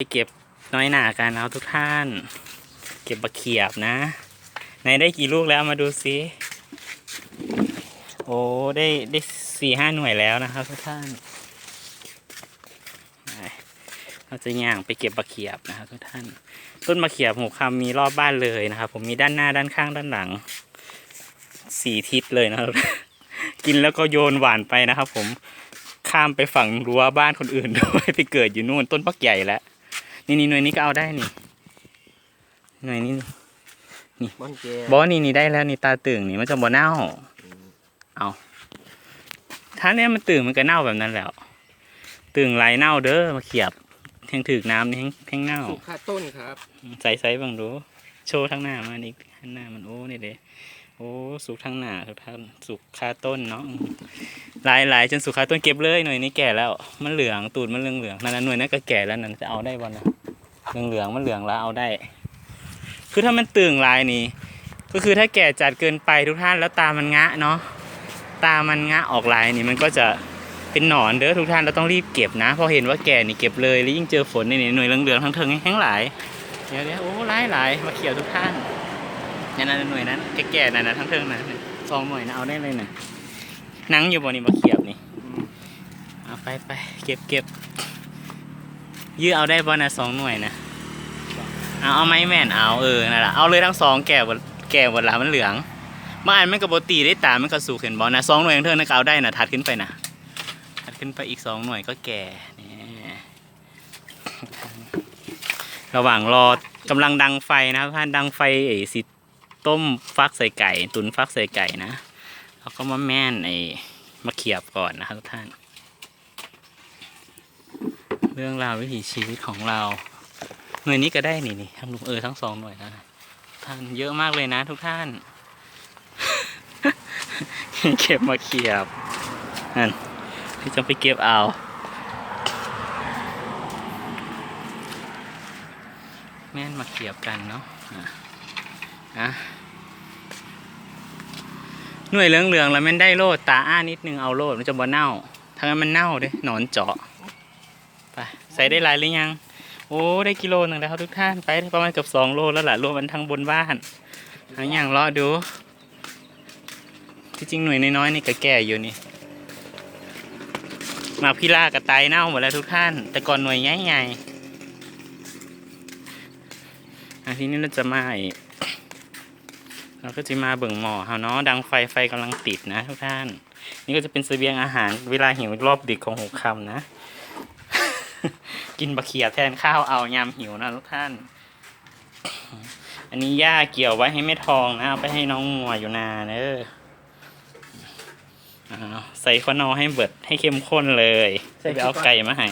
ไปเก็บน้อยหนากันเอาทุกท่าน เก็บบักเขียบนะไหนได้กี่ลูกแล้วมาดูซิโอ้ได้ได้สี่ห้าหน่วยแล้วนะครับทุกท่านเราจะย่างไปเก็บบักเขียบนะครับทุกท่าน ต้นมะเขียบหูคำมีรอบบ้านเลยนะครับผมมีด้านหน้าด้านข้างด้านหลังสี่ทิศเลยนะครับ กินแล้วก็โยนหวานไปนะครับ ผมข้ามไปฝั่งรั้วบ้านคนอื่นด้วยไปเกิดอยู่นู่นต้นพักใหญ่แล้ว นี่นี่หน่วยนี้ก็เอาได้นี่ หน่วยนี้นี่บอนแกบอนี่นี่ได้แล้วนี่ตาตึงนี่มันจะบ่เน่า เอาถ้าเนี้ยมันตึงมันก็เน่าแบบนั้นแหล้วตึงไหลเน่าเด้อมาเขียบแทงถึกน้ำนี่แห้งแห้งเน่าสุกค่าต้นครับ ใส่ใส่บังดูโชว์ทั้งหน้ามันอีกข้างหน้ามันโอ้นี่เด้โอ้สุกทั้งหน้าทุกท่านสุกคาต้นเนาะหลายหลายจนสุกคาต้นเก็บเลยหน่วยนี้แก่แล้ว มันเหลืองตูดมันเหลืองเหลืองนั่นนะหน่วยนั้นก็แก่แล้วนั่นจะเอาได้วันนะ เหลืองเหลืองมันเหลืองแล้วเอาได้ คือถ้ามันตึงลายนี่ก็คือถ้าแก่จัดเกินไปทุกท่านแล้วตามันงะเนาะ ตามันงะออกลายนี่มันก็จะเป็นหนอนเด้อทุกท่านเราต้องรีบเก็บนะเพอเห็นว่าแก่นี่เก็บเลยแล้วยิ่งเจอฝนนี่หน่วยเหลืองๆทั้งเทิงแห้งหลายเดี๋ยวเดี๋ยวโอ้หลายหลายมาเขียวทุกท่านเนี่ยนั่นหน่วยนั้นแก่ๆนั่นนะทั้งเทิงนั้นสองหน่วยนะเอาได้เลยนะหนังอยู่บนนี้มาเขียบนี่เอาไปไปเก็บเก็บ ยื้อเอาได้บ่นะสองหน่วยนะเอาเอาไม้แม่นเอาเออนั่นแหละเอาเลยทั้งสองแก่หมดแก่หมดละมันเหลืองมาอันมันกับบตีได้ตามันก็สูงเห็นบอนะสองหน่วยทั้งเทิงนั่นก็เอาได้นะถัดขึ้นไปนะถัดขึ้นไปอีกสองหน่วยก็แก่นี่ระหว่างรอกำลังดังไฟนะครับท่านดังไฟไอ้สิต้มฟักใส่ไก่ ตุนฟักใส่ไก่นะแล้วก็มาแม่นไอ้มาเขียบก่อนนะครับท่าน เรื่องราววิถีชีวิตของเรา หน่วยนี้ก็ได้นี่นี่ทั้งเออทั้งสองหน่วยนะท่านเยอะมากเลยนะทุกท่าน เก็บมาเขียบนั่นพี่จะไปเก็บเอาแม่นมาเขียบกันเนาะอะอะหน่วยเหลืองๆแล้วแม่นได้โลดตาอ้านิดนึงเอาโลดมันจะบ่เน่าถ้างั้นมันเน่าเด้หนอนเจาะ ไปใส่ได้หลายหรือยัง โอ้ได้กิโลหนึ่งแล้วครับทุกท่านไปประมาณเกือบสองโลแล้วล่ะรวมมันทั้งบนบ้านทั้งอย่างรอดู ที่จริงหน่วยน้อยๆนี่ก็แก่อยู่นี่หมากพิล่ากับไตเน่าหมดแล้วทุกท่าน แต่ก่อนหน่วยใหญ่ๆทีนี้เราจะมาอีกเราก็จะมาเบิ่งหมอเฮาเนาะดังไฟไฟกำลังติดนะทุกท่าน นี่ก็จะเป็นเสบียงอาหารเวลาหิวรอบดึกของหัวค่ำนะ กินบะเขียบแทนข้าวเอายามหิวนะทุกท่าน อันนี้ย่าเกี่ยวไว้ให้แม่ทองนะเอาไปให้น้องมัวอยู่นาเนอะอ่าใส่ข้าวนอให้เบิดให้เข้มข้นเลยใส่ไปเอาไก่มาให้